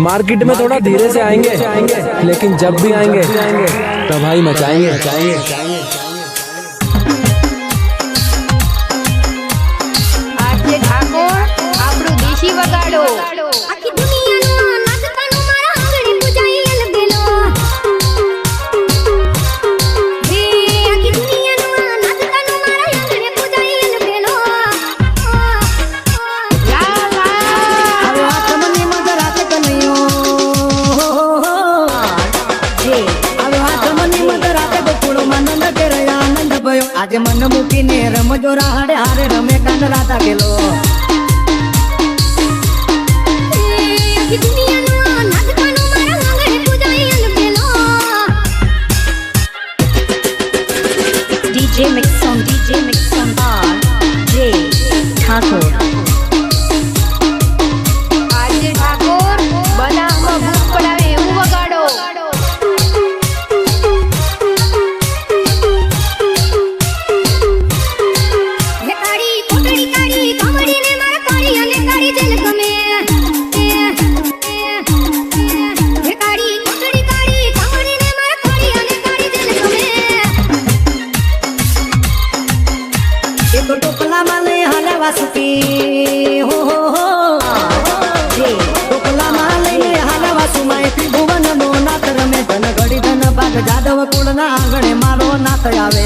Market में थोड़ा धीरे से आएंगे लेकिन जब भी आएंगे तबाही मचाएंगे આજે ઠાકોર આપણું દેશી વગાડો આજે મન મૂકીને રમજો રાડે હારે રમે કાંદ રાતા ગેલો DJ Mix on DJ Mix on R J Thakur એક ટોપલામાં લઈ હાલવા સુકી હો હો હો. જે ટોપલામાં લઈને હાલવા સુમાય ભુવન નો નાથ રમે. ધન ઘડી ધન બાગ જાદવ કુળના આંગણે મારો નાથ આવે.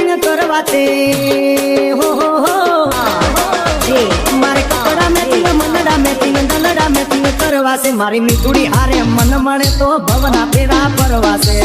કપડા મેચિંગ કરવા તે હો હો. હો મારે કપડા મેચિંગ મનડા મેચિંગ દલડા મેચિંગ કરવા છે મારી મીઠુડી હારે મન મળે તો ભવના ફેરા ફરવા છે